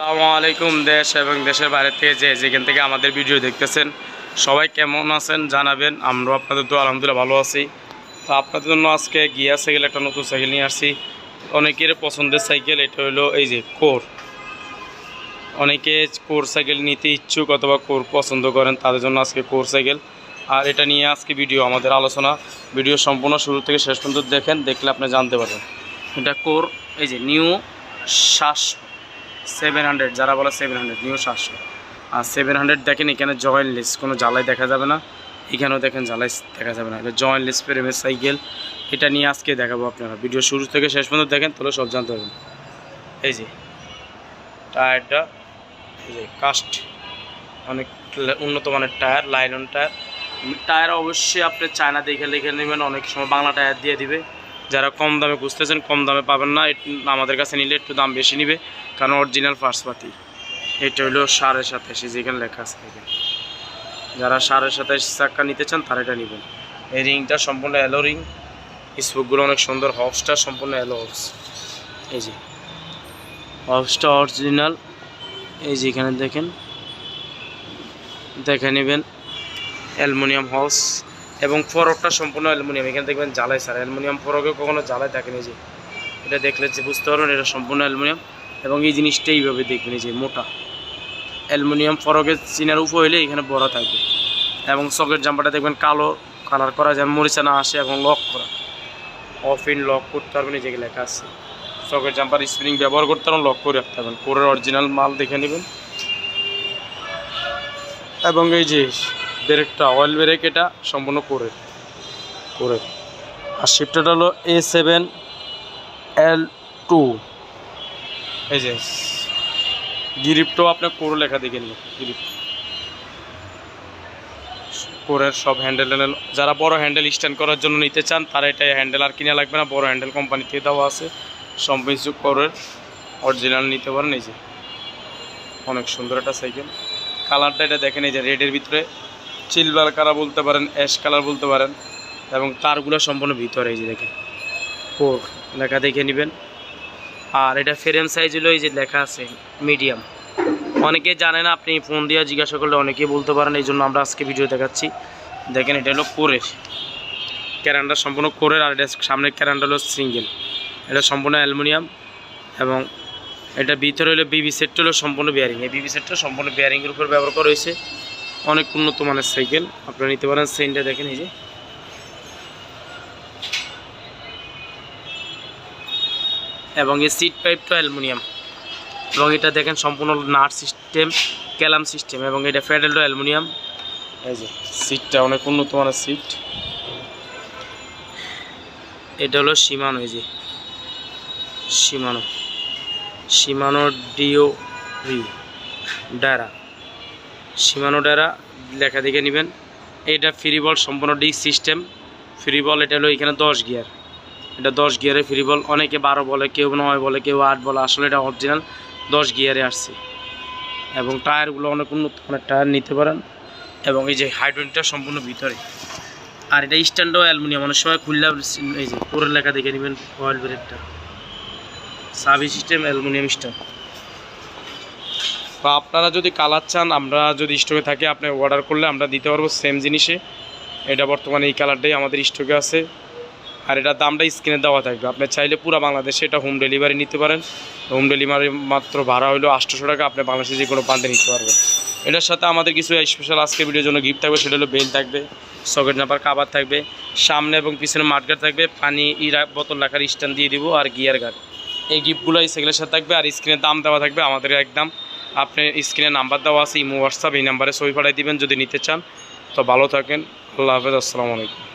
আসসালামু আলাইকুম দেশ এবং দেশের বাইরে থেকে যে যেখান থেকে আমাদের ভিডিও দেখতেছেন, সবাই কেমন আছেন জানাবেন, আমরাও আপনাদের তো আলহামদুলিল্লাহ ভালো আছি। তো আপনাদের জন্য আজকে গিয়ার সাইকেল, একটা নতুন সাইকেল নিয়ে আসছি। অনেকের পছন্দের সাইকেল এটা হলো এই যে কোর। অনেকে কোর সাইকেল নিতে ইচ্ছুক অথবা কোর পছন্দ করেন, তাদের জন্য আজকে কোর সাইকেল। আর এটা নিয়ে আজকে ভিডিও, আমাদের আলোচনা। ভিডিও সম্পূর্ণ শুরু থেকে শেষ পর্যন্ত দেখেন, দেখলে আপনি জানতে পারবেন। এটা কোর, এই যে নিউ সাতশো সেভেন হান্ড্রেড যারা বলে সেভেন হান্ড্রেড নিউ সাতশো। আর সেভেন হান্ড্রেড দেখেন এখানে জয়েন্ট লিস কোনো জ্বালাই দেখা যাবে না। এখানেও দেখেন জ্বালাই দেখা যাবে না। এটা জয়েন্ট লিস প্রেমের সাইকেল এটা নিয়ে আজকে দেখাবো আপনারা। ভিডিও শুরু থেকে শেষ পর্যন্ত দেখেন, তাহলে সব জানতে পারবেন। এই যে, টায়ারটা, এই যে কাস্ট অনেক উন্নত মানের টায়ার লাইলন টায়ার। টায়ার অবশ্যই আপনি চায়না দেখে লিখে নেবেন, অনেক সময় বাংলা টায়ার দিয়ে দিবে। যারা কম দামে খুঁজতেছেন, কম দামে পাবেন না। আমাদের কাছে নিলে একটু দাম বেশি নিবে, কারণ অরিজিনাল ফার্স্টপাতি এটা হলো সাড়ে সাতাশি, যেখানে লেখা আছে যারা সাড়ে সাতাশ চাক্কা নিতে চান, তারা এটা নেবেন। এই রিংটা সম্পূর্ণ অ্যালো রিং স্পোকগুলো অনেক সুন্দর হবসটা সম্পূর্ণ অ্যালো হবস এই যে। হবসটা অরিজিনাল এই যে এখানে দেখেন। দেখে নেবেন। অ্যালুমিনিয়াম হাউস এবং ফরকটা সম্পূর্ণ অ্যালুমিনিয়াম। এখানে দেখবেন জ্বালাই, স্যার। অ্যালুমিনিয়াম ফরকে কখনো জ্বালাই থাকেনি যে। এটা দেখলে যে বুঝতে পারবেন, এটা সম্পূর্ণ অ্যালুমিনিয়াম। এবং এই জিনিসটা এইভাবে দেখবেন যে মোটা। অ্যালুমিনিয়াম ফরকের চিনার উপর হইলে এখানে বড় থাকবে। এবং সকেট জাম্পারটা দেখবেন কালো কালার করা, যেন মরিচা না আসে এবং লক করা। অফ ইন, লক করতে পারবেন, এই যে লেখা আছে। সকেট জাম্পার স্প্রিং ব্যবহার করতে পারবেন, লক করে রাখতে পারবেন। কোরের অরিজিনাল মাল দেখে নেবেন। এবং এই যে ব্রেকটা অয়েল ব্রেক এটা সম্পূর্ণ করে করে। আর শিফটারটা হলো এ সেভেন এল টু এই যে গিরিপটাও আপনার কোরো লেখা দেখে নিন গিরিপ কোরের সব হ্যান্ডেল হ্যান্ডেল যারা বড় হ্যান্ডেল স্ট্যান্ড করার জন্য নিতে চান, তারা এটা হ্যান্ডেল আর কিনা লাগবে না, বড় হ্যান্ডেল কোম্পানি থেকে দেওয়া আছে। সম্পূর্ণ কোরের অরিজিনাল নিতে পারেন, এই যে। অনেক সুন্দর একটা সাইকেল কালারটা এটা দেখেন, এই যে রেডের ভিতরে সিলভার কালার বলতে পারেন অ্যাশ কালার বলতে পারেন এবং তারগুলো সম্পূর্ণ ভিতরে এই যে দেখেন। ফোর লেখা দেখে নেবেন। আর এটা ফ্রেম সাইজ হলো এই যে লেখা আছে মিডিয়াম অনেকে জানে না আপনি ফোন দিয়ে জিজ্ঞাসা করলে অনেকেই বলতে পারেন এই জন্য আমরা আজকে ভিডিও দেখাচ্ছি। দেখেন এটা হলো কোরের ক্যারান্ডার সম্পূর্ণ কোরের আর এটা সামনের ক্যারান্ডার হলো সিঙ্গেল এটা সম্পূর্ণ অ্যালুমিনিয়াম এবং এটা ভিতরে হলো বিবি সেটটা হলো সম্পূর্ণ বেয়ারিং এই বিবি সেটটা সম্পূর্ণ বেয়ারিংয়ের উপর ব্যবহার করা হয়েছে। অনেক উন্নত মানের সাইকেল। আপনারা নিতে পারেন সেনটা, দেখেন এই যে। এবং এই সিট পাইপটা অ্যালুমিনিয়াম। এবং এটা দেখেন সম্পূর্ণ নাট সিস্টেম, ক্যালাম সিস্টেম, এবং এটা প্যাডেলটা অ্যালুমিনিয়াম। এই যে সিটটা অনেক উন্নত মানের সিট এটা হলো সীমানো এই যে। সীমানো সীমানো ডিও রি ডারা সীমানো ডারা লেখা দেখে নেবেন। এটা ফ্রি বল সম্পূর্ণ ডিস্ক সিস্টেম ফ্রি বল এটা হলো এখানে দশ গিয়ার এটা দশ গিয়ারে ফ্রি বল অনেকে বারো বলে, কেউ নয় বলে, কেউ আট বলে, আসলে এটা অরিজিনাল দশ গিয়ারে আসছে। এবং টায়ারগুলো অনেক উন্নত মানের টায়ার নিতে পারেন। এবং এই যে হাইড্রোনটা সম্পূর্ণ ভিতরে। আর এটা স্ট্যান্ডও অ্যালুমিনিয়াম অনেক সময় খুললে এই যে পুরো লেখা দেখে নেবেন অয়েল ব্রেকটা সাবি সিস্টেম অ্যালুমিনিয়াম স্ট্যান্ড বা আপনারা যদি কালার চান, আমরা যদি স্টকে থাকে, আপনি অর্ডার করলে আমরা দিতে পারব সেম জিনিসে। এটা বর্তমানে এই কালারটাই আমাদের স্টকে আছে। আর এটা দামটা স্ক্রিনে দেওয়া থাকবে। আপনি চাইলে পুরো বাংলাদেশে এটা হোম ডেলিভারি নিতে পারেন। হোম ডেলিভারি মাত্র ভাড়া হলো আটশোশো টাকা, আপনি বাংলাদেশে যে কোনো প্রান্তে নিতে পারবেন। এটার সাথে আমাদের কিছু স্পেশাল আজকে ভিডিওর জন্য গিফট থাকবে, সেটা হলো বেল থাকবে সকেট নাম্বার কাবার থাকবে, সামনে এবং পিছনে মাঠগার্ড থাকবে, পানি ইরা বোতল রাখার স্ট্যান্ড দিয়ে দিব, আর গিয়ার গার্ড এই গিফটগুলো এই সেগুলোর সাথে থাকবে, আর স্ক্রিনে দাম দেওয়া থাকবে আমাদের একদম আপনি স্ক্রিনে নাম্বার দেওয়া আছে, ইমো, হোয়াটসঅ্যাপ এই নাম্বারে ছবি পাঠাই দিবেন, যদি নিতে চান। তো ভালো থাকেন, আল্লাহ হাফেজ, আসসালামু আলাইকুম।